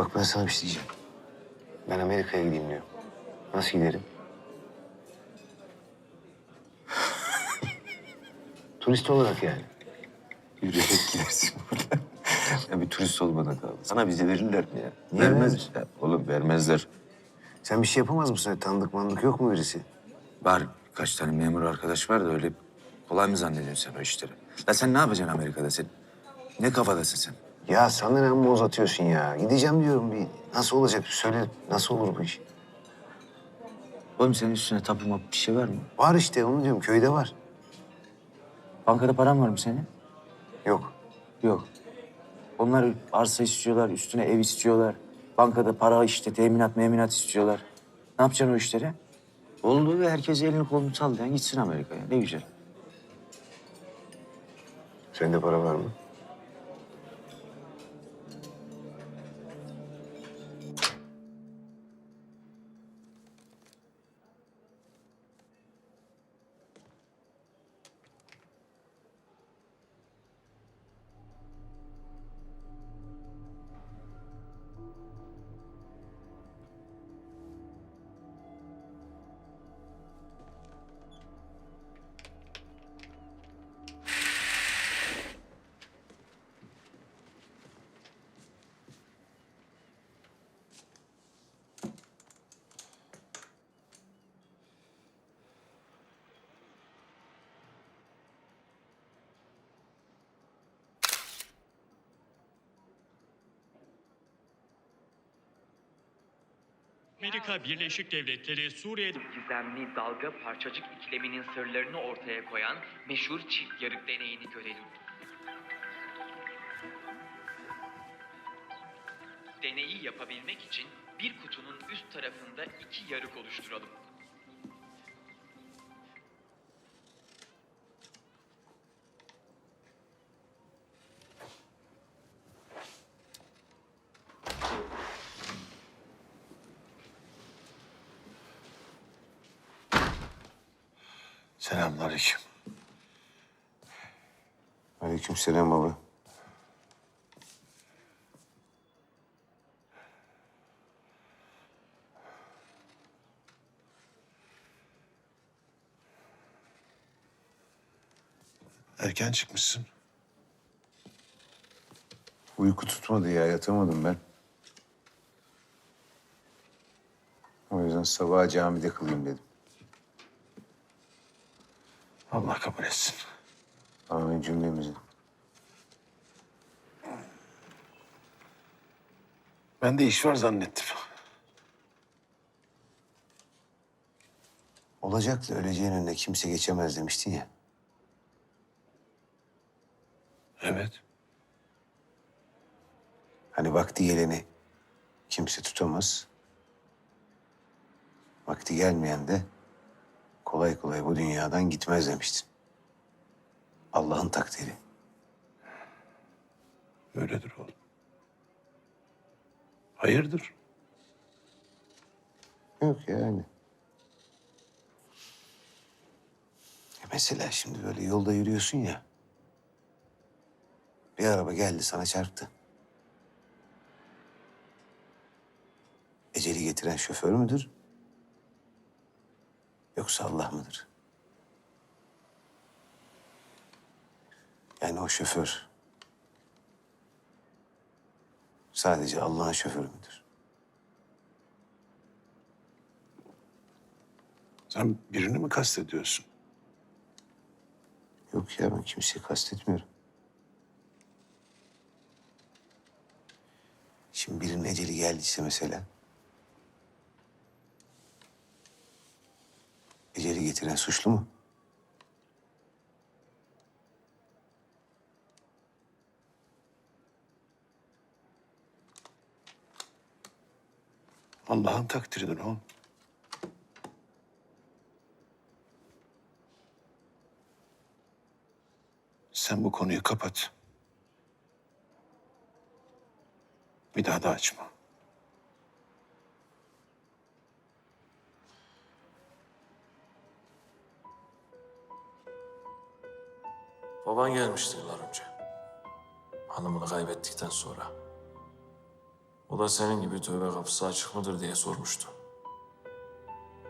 Bak ben sana bir şey diyeceğim. Ben Amerika'ya gideyim diyorum. Nasıl giderim? Turist olarak yani. Yürüyerek gidersin buradan. ya bir turist olmadan kaldı. Sana vize verirler mi ya? Niye Vermez. Ya, oğlum vermezler. Sen bir şey yapamaz mısın? Tanıdık mandık yok mu birisi? Var kaç tane memur arkadaş var da öyle kolay mı zannediyorsun sen o işleri? Ya sen ne yapacaksın Amerika'da sen? Ne kafadasın sen? Ya sana ne amma uzatıyorsun ya? Gideceğim diyorum bir. Nasıl olacak? Söyle nasıl olur bu iş? Oğlum senin üstüne tapuma bir şey var mı? Var işte onu diyorum köyde var. Bankada paran var mı senin? Yok. Yok. Onlar arsa istiyorlar, üstüne ev istiyorlar. Bankada para işte, teminat, meminat istiyorlar. Ne yapacaksın o işleri? Oldu ve herkes elini kolunu sallayan gitsin Amerika'ya. Ne güzel. Sende para var mı? Amerika Birleşik Devletleri Suriye'de gizemli dalga parçacık ikileminin sırlarını ortaya koyan meşhur çift yarık deneyini görelim. Deneyi yapabilmek için bir kutunun üst tarafında iki yarık oluşturalım. Selamünaleyküm. Aleykümselam baba. Erken çıkmışsın. Uyku tutmadı ya yatamadım ben. O yüzden sabah camide kılayım dedim. Allah kabul etsin. Amin cümlemizin. Ben de iş var zannettim. Olacaktı öleceğin önüne kimse geçemez demiştin ya. Evet. Hani vakti geleni kimse tutamaz. Vakti gelmeyen de kolay kolay bu dünyadan gitmez demiştin. Allah'ın takdiri. Öyledir oğlum. Hayırdır? Yok yani. Ya Mesela şimdi böyle yolda yürüyorsun ya. Bir araba geldi sana çarptı. Eceli getiren şoför müdür? Yoksa Allah mıdır? Yani o şoför sadece Allah'ın şoförü müdür? Sen birini mi kastediyorsun? Yok ya ben kimseyi kastetmiyorum. Şimdi birinin eceli geldiyse mesela... ...eceli getiren suçlu mu? Allah'ın takdiridir oğlum. Sen bu konuyu kapat. Bir daha da açma. Baban gelmişti yıllar önce. Hanımını kaybettikten sonra. O da senin gibi tövbe kapısı açık mıdır diye sormuştu.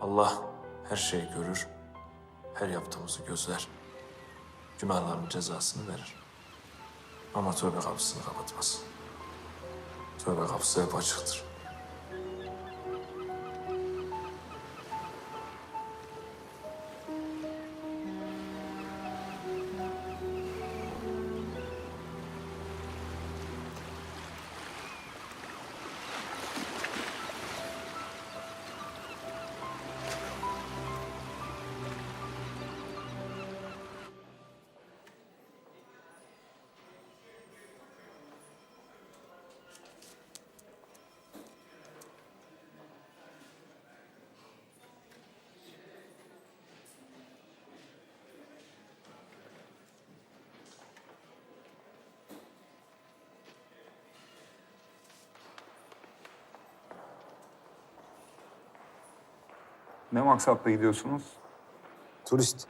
Allah her şeyi görür, her yaptığımızı gözler. Günahların cezasını verir. Ama tövbe kapısını kapatmaz. Tövbe kapısı hep açıktır. Ne maksatla gidiyorsunuz? Turist.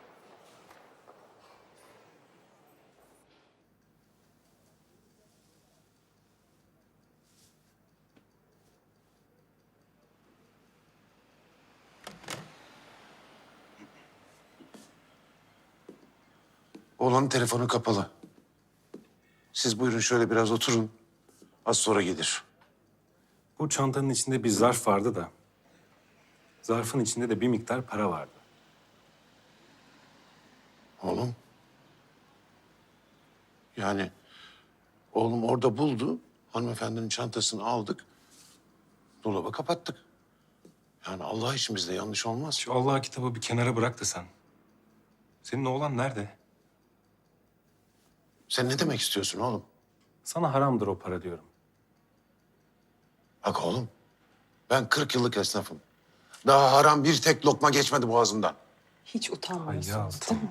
Oğlanın telefonu kapalı. Siz buyurun şöyle biraz oturun. Az sonra gelir. Bu çantanın içinde bir zarf vardı da. Zarfın içinde de bir miktar para vardı. Oğlum. Yani oğlum orada buldu. Hanımefendinin çantasını aldık. Dolaba kapattık. Yani Allah için bizde yanlış olmaz. Şu Allah kitabı bir kenara bırak da sen. Senin oğlan nerede? Sen ne demek istiyorsun oğlum? Sana haramdır o para diyorum. Bak oğlum. Ben 40 yıllık esnafım. Daha haram bir tek lokma geçmedi boğazımdan. Hiç utanmıyorsunuz Hayat. değil mi?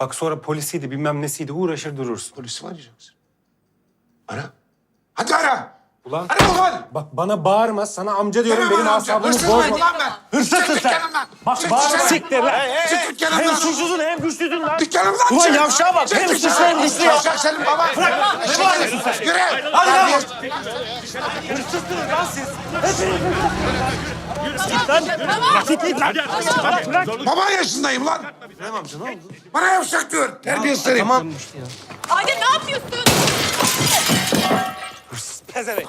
Bak sonra polisiydi bilmem nesiydi uğraşır durursun. Polisi mi arayacaksın? Ara. Hadi ara. Ulan Ara ulan. bak bana bağırma sana amca diyorum benim amca, asabımı hırsız bozma. lan ben? Hırsızsın Çık sen. dükkanımdan. Bak Çık bağırma. dışarı. Siktir lan. Çık dükkanımdan. Hem suçlusun hem güçlüsün lan. Dükkanımdan Ulan çık. yavşağa bak, Çık hem dışarı. suçlu hem güçlü ya. Yavşak senin baba. Bırak. Ne bağırıyorsun sen? Yürü. Hadi lan. Hırsızsınız lan siz. Hepiniz Git lan. Baba yaşındayım lan. Bana yavşak diyor. Terbiyesiz herif. Tamam. Adem ne yapıyorsun? Pezevenk.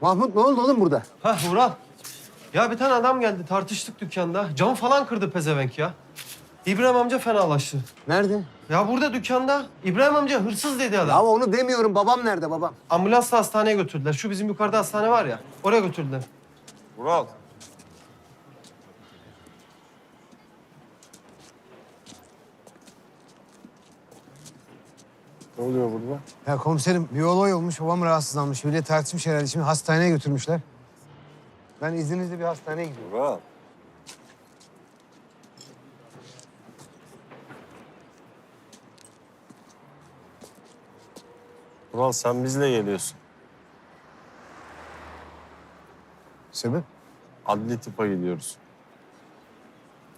Mahmut ne oldu oğlum burada? Ha Vural. Ya bir tane adam geldi tartıştık dükkanda. Camı falan kırdı pezevenk ya. İbrahim amca fenalaştı. Nerede? Ya burada dükkanda. İbrahim amca hırsız dedi adam. Ya onu demiyorum. Babam nerede babam? Ambulansla hastaneye götürdüler. Şu bizim yukarıda hastane var ya. Oraya götürdüler. Vural. Ne oluyor burada? Ya komiserim bir olay olmuş, babam rahatsızlanmış. Bile tartışmış herhalde. Şimdi hastaneye götürmüşler. Ben izninizle bir hastaneye gidiyorum. Vural. Vural sen bizle geliyorsun. Sebep? Adli tıpa gidiyoruz.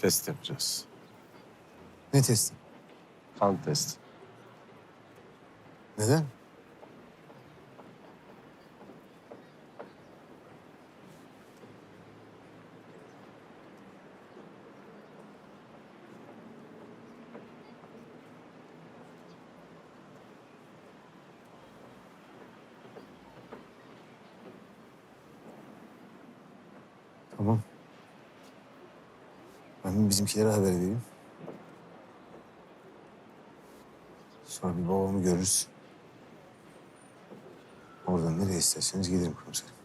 Test yapacağız. Ne testi? Kan testi. Neden? Tamam. Ben bizimkilere haber vereyim. Sonra bir babamı görürüz. Oradan nereye isterseniz giderim komiserim.